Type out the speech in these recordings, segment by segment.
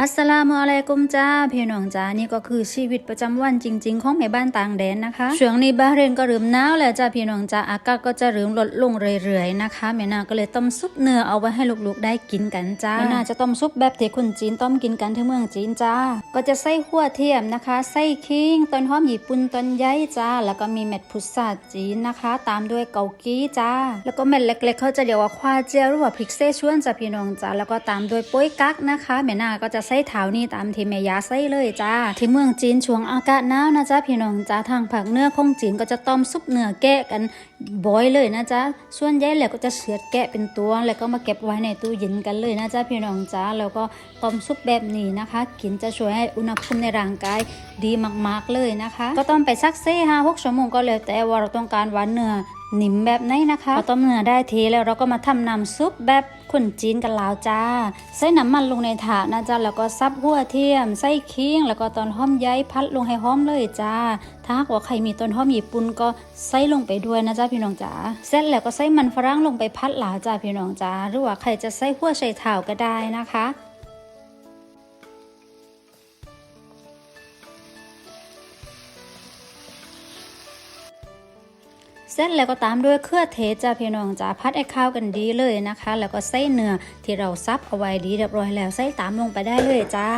อัสสลามุอะลัยกุมจ้าพี่น้องจ้านี่ก็คือชีวิตประจำวันจริง ๆ ของแม่บ้านต่างแดนนะคะช่วงนี้บาเรนก็เริ่มหนาวแล้วจ้าพี่น้องจ้าอากาศก็จะเริ่มลดลงเรื่อยๆนะคะแม่นาก็เลยต้มซุปเนื้อเอาไว้ให้ลูกๆได้กินกันจ้าแม่นาจะต้มซุปแบบที่คนจีนต้มกินกันที่เมืองจีนจ้า ก็จะใส่หัวเทียมนะคะใส่ขิงต้นหอมญี่ปุ่นต้นใหญ่จ้า แล้วก็มีเม็ดพุทราจีนนะคะ ตามด้วยเกากี้จ้า แล้วก็เม็ดเล็ก ๆ เขาจะเรียกว่าควาเจียหรือว่าพริกเซชวนจ้าพี่น้องจ้าแล้วก็ตามด้วยป้ยกักนะคะแม่นาก็จะใส่เท้านี่ตามที่แม่ยาใส่เลยจ้า ที่เมืองจีนช่วงอากาศหนาวนะจ้าพี่น้องจ้าทางภาคเหนือของจีนก็จะต้มซุปเนื้อแกะกันบ่อยเลยนะจ้าส่วนใหญ่แล้วก็จะเฉือดแกะเป็นตัวแล้วก็มาเก็บไว้ในตู้เย็นกันเลยนะจ้าพี่น้องจ้าแล้วก็ต้มซุปแบบนี้นะคะ กินจะช่วยให้อุณหภูมิในร่างกายดีมากๆเลยนะคะ ก็ต้มไปสักเซ่ห้าหกชั่วโมงก็แล้วแต่ว่าเราต้องการหวานเนื้อ หนิมแบบไหนนะคะพอต้มเนื้อได้ทีแล้วเราก็มาทำน้ำซุปแบบคนจีนกันแล้วจ้า ใส่น้ำมันลงในถาดนะจ๊ะแล้วก็ซับหัวเทียม ใส่ขิงแล้วก็ตอนหอมใยพัดลงให้หอมเลยจ้า ถ้าหากว่าใครมีต้นหอมญี่ปุ่นก็ใส่ลงไปด้วยนะจ๊ะพี่น้องจ๋าเสร็จแล้วก็ใส่มันฝรั่งลงไปพัดหลาจ้าพี่น้องจ๋าหรือว่าใครจะใส่หัวไชเท้าก็ได้นะคะ เสร็จแล้วก็ตามด้วยเครือเทศจ้าพี่น้องจ้าพัดไอ้ข้าวกันดีเลยนะคะ แล้วก็ใส่เนื้อที่เราซับเอาไว้ดีเรียบร้อยแล้วใส่ตามลงไปได้เลยจ้า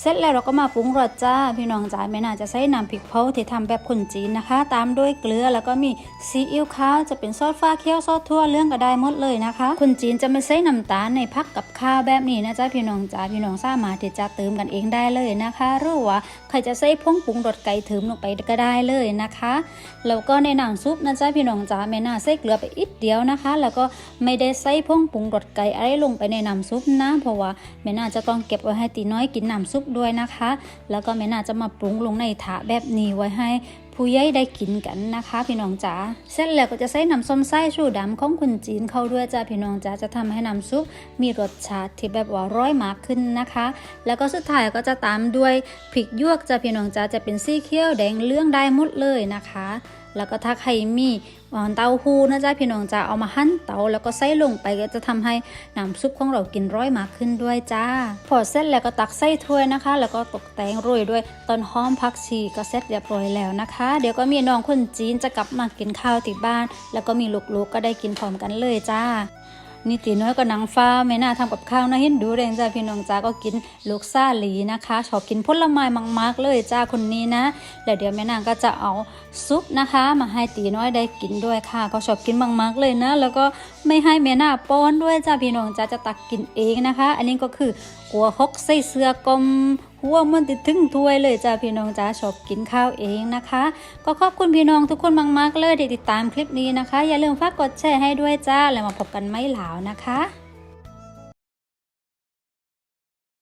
เสร็จแล้วเราก็มาปรุงรสจ้าพี่น้องจ้าแม่น่าจะใส่น้ำพริกเผาที่ทำแบบคนจีนนะคะ ตามด้วยเกลือแล้วก็มีซีอิ๊วขาวจะเป็นซอสฟ้าเขียวซอสทั่วเรื่องก็ได้หมดเลยนะคะ คนจีนจะไม่ใส่น้ำตาลในพักกับข้าวแบบนี้นะจ้าพี่น้องจ้าพี่น้องสามารถที่จะเติมกันเองได้เลยนะคะหรือว่าใครจะใส่ผงปรุงรสไก่เถิมลงไปก็ได้เลยนะคะแล้วก็ในหนังซุปนะจ้าพี่น้องจ้าแม่น่าใส่เกลือไปอีกเดียวนะคะ แล้วก็ไม่ได้ใส่ผงปรุงรสไก่อะไรลงไปในน้ำซุปนะเพราะว่าแม่น่าจะต้องเก็บไว้ให้ตีน้อยกินน้ำซุปด้วยนะคะ แล้วก็แม่น่าจะมาปรุงลงในถาแบบนี้ไว้ให้ผู้ใหญ่ได้กินกันนะคะ พี่น้องจ๋าเสร็จแล้วก็จะใส่น้ำส้มสายชูดำของคนจีนเข้าด้วยจ้าพี่น้องจ๋าจะทำให้น้ำซุปมีรสชาติที่แบบว่าร้อยมากขึ้นนะคะ แล้วก็สุดท้ายก็จะตามด้วยพริกยวกจ้าพี่น้องจ๋าจะเป็นสีเขียวแดงเลื่องได้หมดเลยนะคะ แล้วก็ถ้าใครมีเต้าหู้นะจ๊ะพี่น้องจะเอามาหั่นเตาแล้วก็ใส่ลงไปก็จะทำให้น้ำซุปของเรากินร้อยมากขึ้นด้วยจ้า พอเสร็จแล้วก็ตักใส่ถ้วยนะคะ แล้วก็ตกแต่งโรยด้วยต้นหอมผักชีก็เสร็จเรียบร้อยแล้วนะคะ เดี๋ยวก็มีน้องคนจีนจะกลับมากินข้าวที่บ้าน แล้วก็มีลูกๆก็ได้กินพร้อมกันเลยจ้า นี่ตีน้อยก็นางฟ้าไม่น่าทำกับข้าวนะเห็นดูแรงจ้าพี่น้องจ้าก็กินลูกซ่าหลีนะคะ ชอบกินผลไม้มากๆเลยจ้าคนนี้นะ แล้วเดี๋ยวแม่นางก็จะเอาซุปนะคะ มาให้ตีน้อยได้กินด้วยค่ะ ก็ชอบกินมากๆเลยนะ แล้วก็ไม่ให้แม่นาป้อนด้วยจ้าพี่น้องจ้าจะตักกินเองนะคะ อันนี้ก็คือกัวฮกใส่เสื้อกลม หัวมันติดถึงถ้วยเลยจ้าพี่น้องจ้าชอบกินข้าวเองนะคะ ก็ขอบคุณพี่น้องทุกคนมากๆเลยที่ติดตามคลิปนี้นะคะ อย่าลืมฝากกดแชร์ให้ด้วยจ้าแล้วมาพบกันไม่หลาวนะคะ